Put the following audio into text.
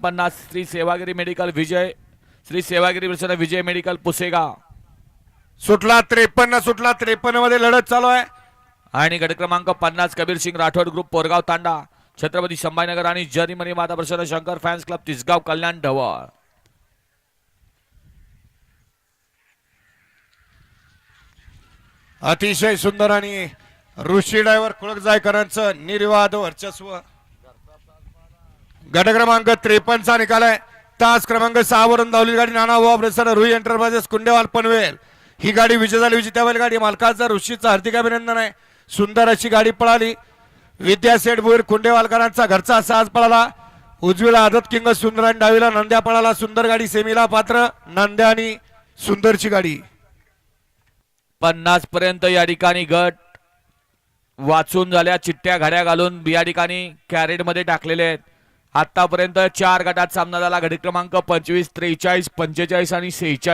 एकोणपन्नास श्री सेवागिरी मेडिकल विजय श्री सेवागिरी विरुद्ध विजय मेडिकल पुसेगाव. सुटला त्रेपन्न सुटला त्रेपन्नमध्ये लढत चालू आहे. आणि गट क्रमांक पन्नास कबीर सिंग राठोड ग्रुप पोरगाव तांडा छत्रपती संभाजीनगर आणि जरीमनी माता प्रसन्न शंकर फॅन्स क्लब तिसगाव कल्याण ढवळ. अतिशय सुंदर आणि ऋषी ड्रायव्हर कुळक जायकरांचं निर्वाद वर्चस्व. गट क्रमांक त्रेपन्नचा निकाल आहे. तास क्रमांक सहा वरून धावली गाडी नाना वा प्रसन्न रुई एंटरप्राइजेस कुंडेवाल पनवेल. ही गाडी विजय झाली विजेत्या गाडी मालकाचा ऋषीचा हार्दिक अभिनंदन आहे. सुंदर अशी गाडी पळाली. विद्या सेठ भुईर कुंडेवालकरांचा घरचा साज पळाला. उजवीला आदत किंग सुंदर आणि डावीला नंद्या पळाला. सुंदर गाडी सेमीला पात्र नंद्या आणि सुंदरची गाडी. पन्नास पर्यंत या ठिकाणी गट वाचून झाल्या. चिठ्ठ्या घड्या घालून या ठिकाणी कॅरेटमध्ये टाकलेले आहेत. आतापर्यंत चार गटात सामना झाला. घडी क्रमांक पंचवीस त्रेचाळीस पंचेचाळीस आणि सेहेचाळीस.